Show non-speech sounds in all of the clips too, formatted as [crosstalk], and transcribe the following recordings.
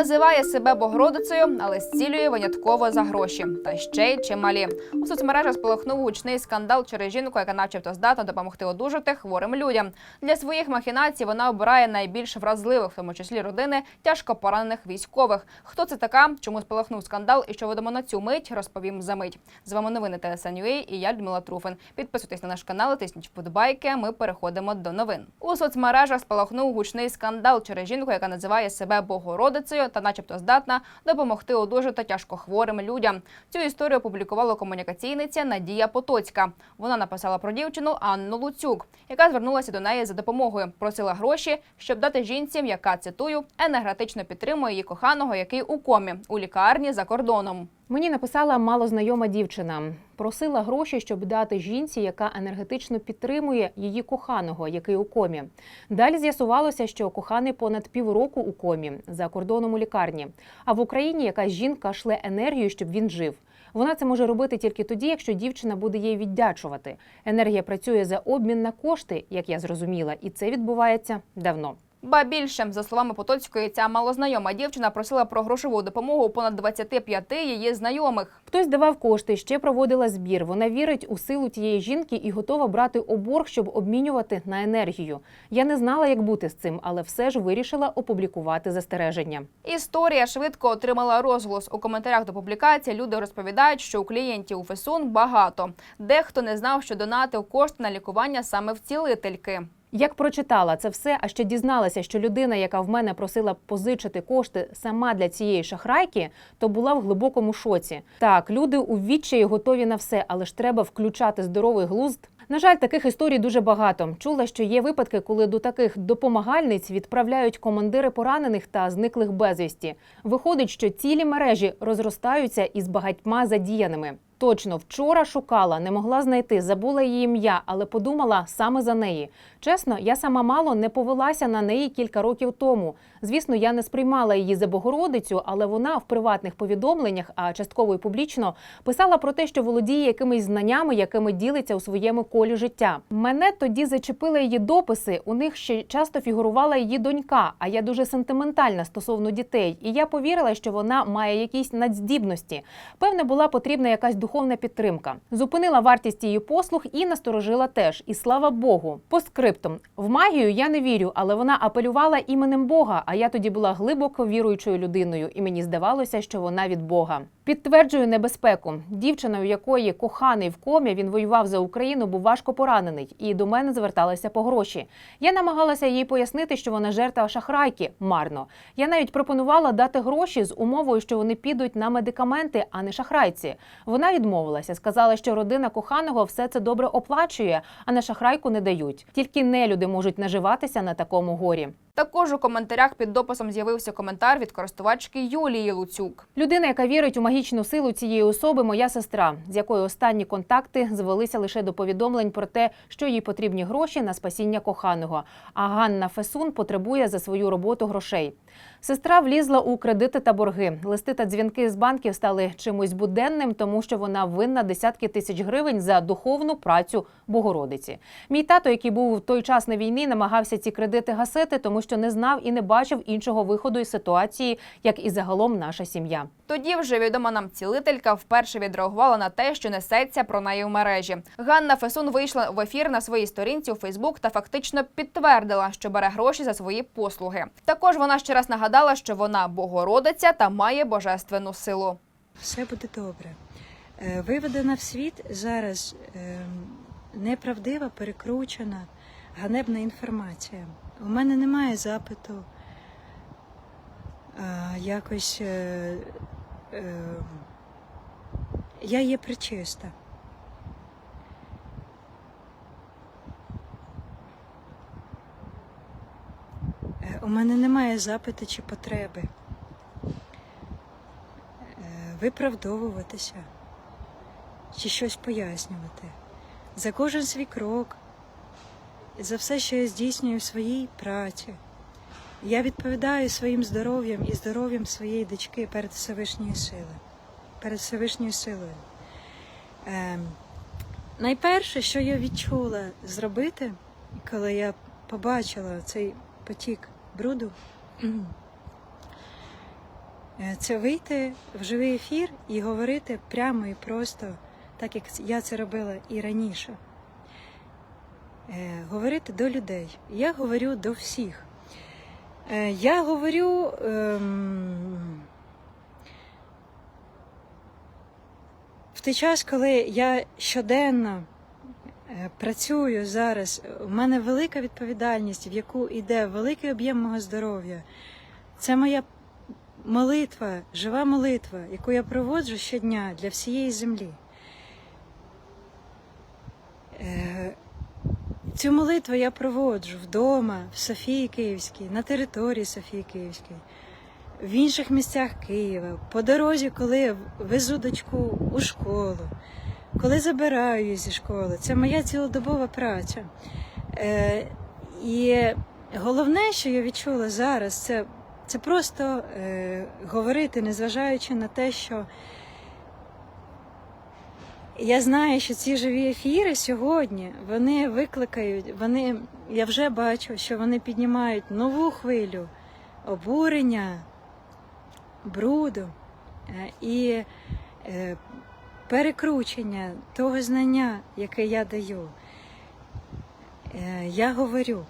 Називає себе Богородицею, але зцілює винятково за гроші. Та ще й чималі. У соцмережах спалахнув гучний скандал через жінку, яка, начебто, здатна допомогти одужати хворим людям. Для своїх махінацій вона обирає найбільш вразливих, в тому числі родини тяжко поранених військових. Хто це така? Чому спалахнув скандал і що ведемо на цю мить? Розповім за мить. З вами новини ТСНЮА і я Людмила Труфин. Підписуйтесь на наш канал, тисніть вподобайки. Ми переходимо до новин. У соцмережах спалахнув гучний скандал через жінку, яка називає себе Богородицею та, начебто, здатна допомогти одужати тяжкохворим людям. Цю історію опублікувала комунікаційниця Надія Потоцька. Вона написала про дівчину Анну Луцюк, яка звернулася до неї за допомогою, просила гроші, щоб дати жінці, яка цитую енергетично підтримує її коханого, який у комі у лікарні за кордоном. Мені написала малознайома дівчина. Просила гроші, щоб дати жінці, яка енергетично підтримує її коханого, який у комі. Далі з'ясувалося, що коханий понад півроку у комі за кордоном у лікарні. А в Україні якась жінка шле енергію, щоб він жив. Вона це може робити тільки тоді, якщо дівчина буде їй віддячувати. Енергія працює за обмін на кошти, як я зрозуміла, і це відбувається давно. Ба більше, за словами Потоцької, ця малознайома дівчина просила про грошову допомогу у понад 25 її знайомих. Хтось давав кошти, ще проводила збір. Вона вірить у силу тієї жінки і готова брати оборг, щоб обмінювати на енергію. Я не знала, як бути з цим, але все ж вирішила опублікувати застереження. Історія швидко отримала розголос. У коментарях до публікації люди розповідають, що у клієнтів у Фесун багато. Дехто не знав, що донатив кошти на лікування саме в цілительки. Як прочитала це все, а ще дізналася, що людина, яка в мене просила позичити кошти сама для цієї шахрайки, то була в глибокому шоці. Так, люди у відчаї готові на все, але ж треба включати здоровий глузд. На жаль, таких історій дуже багато. Чула, що є випадки, коли до таких допомагальниць відправляють командири поранених та зниклих безвісті. Виходить, що цілі мережі розростаються із багатьма задіяними. Точно вчора шукала, не могла знайти, забула її ім'я, але подумала саме за неї. Чесно, я сама мало не повелася на неї кілька років тому. Звісно, я не сприймала її за Богородицю, але вона в приватних повідомленнях, а частково і публічно, писала про те, що володіє якимись знаннями, якими ділиться у своєму колі життя. Мене тоді зачепили її дописи. У них ще часто фігурувала її донька. А я дуже сентиментальна стосовно дітей. І я повірила, що вона має якісь надздібності. Певне, була потрібна якась духовна підтримка. Зупинила вартість її послуг і насторожила теж. І слава Богу. По скриптум в магію я не вірю, але вона апелювала іменем Бога. А я тоді була глибоко віруючою людиною, і мені здавалося, що вона від Бога. Підтверджую небезпеку. Дівчина, у якої коханий в комі, він воював за Україну, був важко поранений, і до мене зверталася по гроші. Я намагалася їй пояснити, що вона жертва шахрайки марно. Я навіть пропонувала дати гроші з умовою, що вони підуть на медикаменти, а не шахрайці. Вона відмовилася, сказала, що родина коханого все це добре оплачує, а на шахрайку не дають. Тільки нелюди можуть наживатися на такому горі. Також у коментарях під дописом з'явився коментар від користувачки Юлії Луцюк. Людина, яка вірить у магічну силу цієї особи, моя сестра, з якою останні контакти звелися лише до повідомлень про те, що їй потрібні гроші на спасіння коханого. А Ганна Фесун потребує за свою роботу грошей. Сестра влізла у кредити та борги. Листи та дзвінки з банків стали чимось буденним, тому що вона винна десятки тисяч гривень за духовну працю Богородиці. Мій тато, який був в той час на війні, намагався ці кредити гасити, тому що не знав і не бачив іншого виходу із ситуації, як і загалом наша сім'я. Тоді вже відома нам цілителька вперше відреагувала на те, що несеться про неї в мережі. Ганна Фесун вийшла в ефір на своїй сторінці у Фейсбук та фактично підтвердила, що бере гроші за свої послуги. Також вона ще раз нагадала, що вона Богородиця та має божественну силу. Все буде добре. Е, Виведена в світ зараз е, неправдива, перекручена, ганебна інформація. У мене немає запиту якось. Е, е, Я є причиста. Е, У мене немає запиту чи потреби е, виправдовуватися чи щось пояснювати. За кожен свій крок, за все, що я здійснюю в своїй праці. Я відповідаю своїм здоров'ям і здоров'ям своєї дочки перед Всевишньою силою. Перед Всевишньою силою. Ем, найперше, що я відчула зробити, коли я побачила цей потік бруду, [clears throat] Е, Це вийти в живий ефір і говорити прямо і просто, так як я це робила і раніше. Е, Говорити до людей. Я говорю до всіх. Е, Я говорю. ем, В той час, коли я щоденно е, працюю зараз, у мене велика відповідальність, в яку йде великий об'єм мого здоров'я. Це моя молитва, жива молитва, яку я проводжу щодня для всієї землі. Цю молитву я проводжу вдома, в Софії Київській, на території Софії Київської, в інших місцях Києва, по дорозі, коли везу дочку у школу, коли забираю її зі школи. Це моя цілодобова праця. Е, і головне, що я відчула зараз, це, це просто е, говорити, незважаючи на те, що я знаю, що ці живі ефіри сьогодні вони викликають, вони, я вже бачу, що вони піднімають нову хвилю обурення, бруду е, і е, перекручення того знання, яке я даю. Е, Я говорю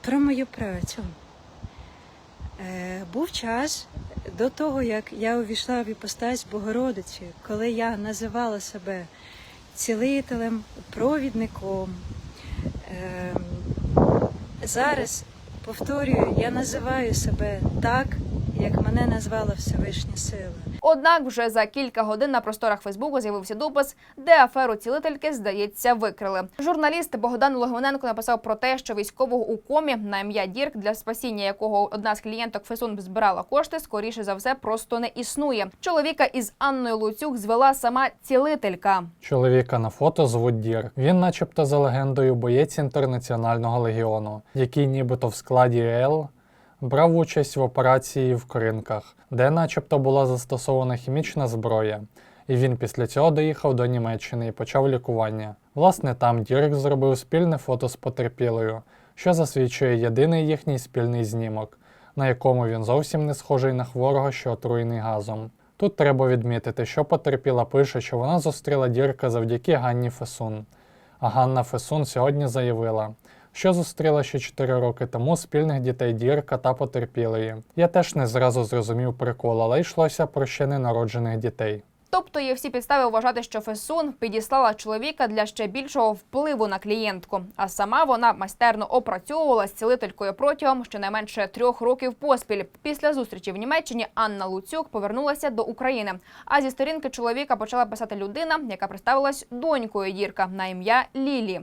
про мою працю. Е, Був час до того, як я увійшла в іпостась Богородиці, коли я називала себе цілителем, провідником. Ем, Зараз повторюю, я називаю себе так, як мене назвала Всевишня Сила. Однак вже за кілька годин на просторах Фейсбуку з'явився допис, де аферу цілительки, здається, викрили. Журналіст Богдан Логвиненко написав про те, що військового у комі на ім'я Дірк, для спасіння якого одна з клієнток Фесун збирала кошти, скоріше за все просто не існує. Чоловіка із Анною Луцюк звела сама цілителька. Чоловіка на фото звуть Дір. Він, начебто, за легендою, боєць інтернаціонального легіону, який нібито в складі ЕЛ брав участь в операції в Коринках, де, начебто, була застосована хімічна зброя. І він після цього доїхав до Німеччини і почав лікування. Власне, там Дірк зробив спільне фото з потерпілою, що засвідчує єдиний їхній спільний знімок, на якому він зовсім не схожий на хворого, що отруєний газом. Тут треба відмітити, що потерпіла пише, що вона зустріла Дірка завдяки Ганні Фесун. А Ганна Фесун сьогодні заявила, що зустріла ще 4 роки тому спільних дітей Дірка та потерпілої. Я теж не зразу зрозумів прикол, але йшлося про ще ненароджених дітей. Тобто є всі підстави вважати, що Фесун підіслала чоловіка для ще більшого впливу на клієнтку. А сама вона майстерно опрацьовувала з цілителькою протягом щонайменше трьох років поспіль. Після зустрічі в Німеччині Анна Луцюк повернулася до України. А зі сторінки чоловіка почала писати людина, яка представилась донькою Дірка на ім'я Лілі.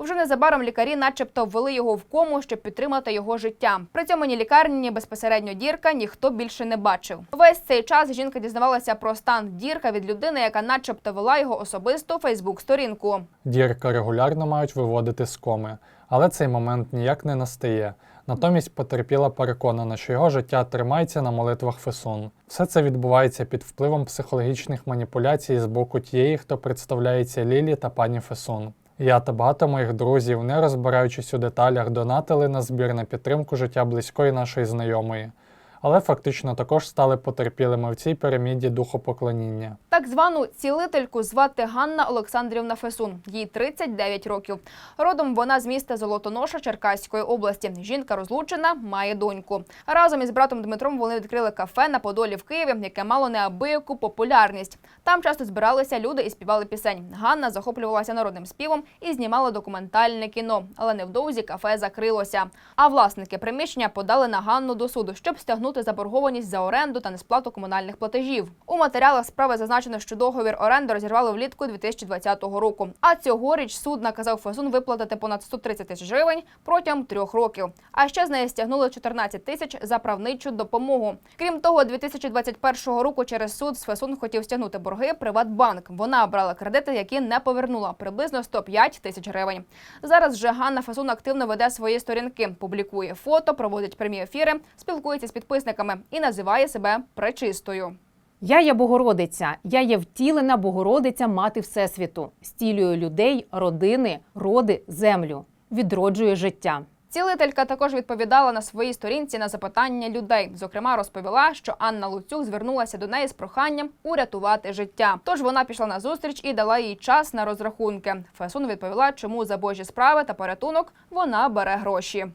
Вже незабаром лікарі, начебто, ввели його в кому, щоб підтримати його життя. При цьому ні лікарні, ні безпосередньо дірка ніхто більше не бачив. Весь цей час жінка дізнавалася про стан дірка від людини, яка, начебто, вела його особисту Фейсбук-сторінку. Дірка регулярно мають виводити з коми, але цей момент ніяк не настає. Натомість потерпіла переконана, що його життя тримається на молитвах Фесун. Все це відбувається під впливом психологічних маніпуляцій з боку тієї, хто представляється Лілі та пані Фесун. Я та багато моїх друзів, не розбираючись у деталях, донатили на збір на підтримку життя близької нашої знайомої, але фактично також стали потерпілими в цій піраміді духопоклоніння. Так звану цілительку звати Ганна Олександрівна Фесун. Їй 39 років. Родом вона з міста Золотоноша Черкаської області. Жінка розлучена, має доньку. Разом із братом Дмитром вони відкрили кафе на Подолі в Києві, яке мало неабияку популярність. Там часто збиралися люди і співали пісень. Ганна захоплювалася народним співом і знімала документальне кіно. Але невдовзі кафе закрилося. А власники приміщення подали на Ганну до суду, щоб стягнути заборгованість за оренду та несплату комунальних платежів. У матеріалах справи зазначено, що договір оренди розірвали влітку 2020 року. А цьогоріч суд наказав Фесун виплатити понад 130 тисяч гривень протягом трьох років. А ще з неї стягнули 14 тисяч за правничу допомогу. Крім того, 2021 року через суд з Фесун хотів стягнути борги Приватбанк. Вона брала кредити, які не повернула приблизно 105 тисяч гривень. Зараз же Ганна Фесун активно веде свої сторінки, публікує фото, проводить прямі ефіри, спілкується з підписниками і називає себе пречистою. Я є Богородиця, я є втілена Богородиця Мати Всесвіту, стілюю людей, родини, роди, землю, відроджує життя. Цілителька також відповідала на своїй сторінці на запитання людей. Зокрема, розповіла, що Анна Луцюк звернулася до неї з проханням урятувати життя. Тож вона пішла на зустріч і дала їй час на розрахунки. Фесун відповіла, чому за божі справи та порятунок вона бере гроші.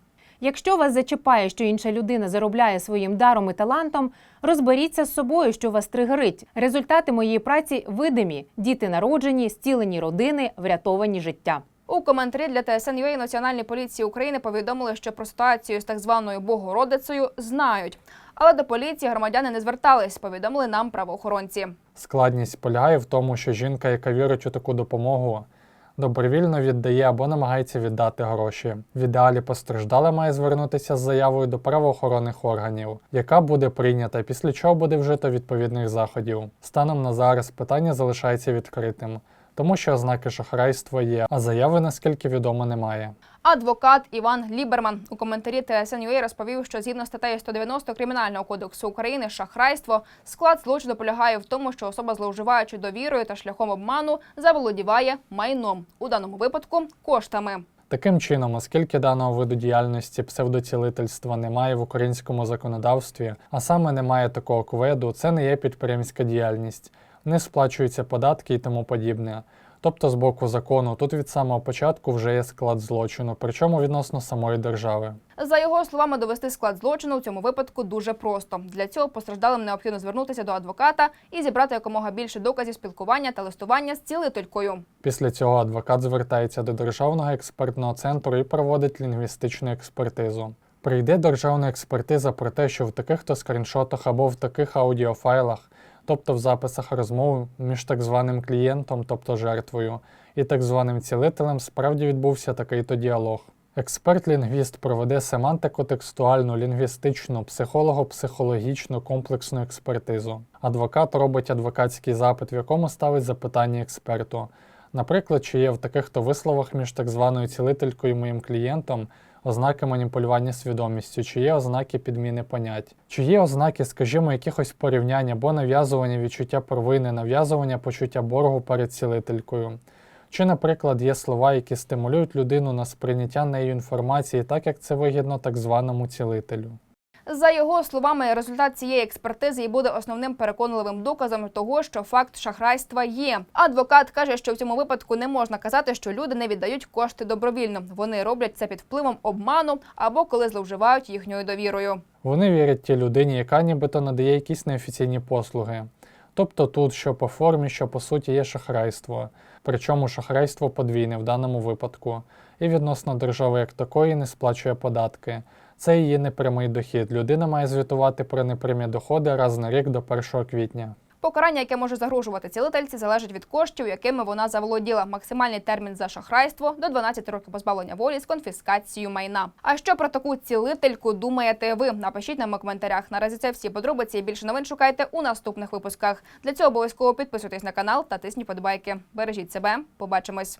Якщо вас зачіпає, що інша людина заробляє своїм даром і талантом, розберіться з собою, що вас тригерить. Результати моєї праці видимі: діти народжені, зцілені родини, врятовані життя. У коментарі для ТСН.UA Національної поліції України повідомили, що про ситуацію з так званою Богородицею знають. Але до поліції громадяни не звертались, повідомили нам правоохоронці. Складність полягає в тому, що жінка, яка вірить у таку допомогу, добровільно віддає або намагається віддати гроші. В ідеалі постраждала має звернутися з заявою до правоохоронних органів, яка буде прийнята, після чого буде вжито відповідних заходів. Станом на зараз питання залишається відкритим, тому що ознаки шахрайства є, а заяви, наскільки відомо, немає. Адвокат Іван Ліберман у коментарі ТСН.UA розповів, що згідно статтею 190 Кримінального кодексу України шахрайство склад злочину полягає в тому, що особа, зловживаючи довірою та шляхом обману, заволодіває майном у даному випадку коштами. Таким чином, оскільки даного виду діяльності псевдоцілительства немає в українському законодавстві, а саме немає такого кведу, це не є підприємська діяльність, не сплачуються податки і тому подібне. Тобто, з боку закону, тут від самого початку вже є склад злочину, причому відносно самої держави. За його словами, довести склад злочину у цьому випадку дуже просто. Для цього постраждалим необхідно звернутися до адвоката і зібрати якомога більше доказів спілкування та листування з цілителькою. Після цього адвокат звертається до Державного експертного центру і проводить лінгвістичну експертизу. Прийде державна експертиза про те, що в таких-то скріншотах або в таких аудіофайлах, тобто в записах розмов між так званим клієнтом, тобто жертвою, і так званим цілителем, справді відбувся такий-то діалог. Експерт-лінгвіст проведе семантико-текстуальну, лінгвістичну, психолого-психологічну комплексну експертизу. Адвокат робить адвокатський запит, в якому ставить запитання експерту. Наприклад, чи є в таких-то висловах між так званою цілителькою і моїм клієнтом ознаки маніпулювання свідомістю, чи є ознаки підміни понять, чи є ознаки, скажімо, якихось порівнянь або нав'язування відчуття провини, нав'язування почуття боргу перед цілителькою. Чи, наприклад, є слова, які стимулюють людину на сприйняття нею інформації, так як це вигідно так званому цілителю. За його словами, результат цієї експертизи і буде основним переконливим доказом того, що факт шахрайства є. Адвокат каже, що в цьому випадку не можна казати, що люди не віддають кошти добровільно. Вони роблять це під впливом обману або коли зловживають їхньою довірою. Вони вірять тій людині, яка нібито надає якісь неофіційні послуги. Тобто тут, що по формі, що по суті є шахрайство. Причому шахрайство подвійне в даному випадку, і відносно держави як такої не сплачує податки. Це її непрямий дохід. Людина має звітувати про непрямі доходи раз на рік до 1 квітня. Покарання, яке може загрожувати цілительці, залежить від коштів, якими вона заволоділа. Максимальний термін за шахрайство до 12 років позбавлення волі з конфіскацією майна. А що про таку цілительку думаєте ви? Напишіть нам у коментарях. Наразі це всі подробиці. Більше новин шукайте у наступних випусках. Для цього обов'язково підписуйтесь на канал та тисніть подобайки. Бережіть себе. Побачимось.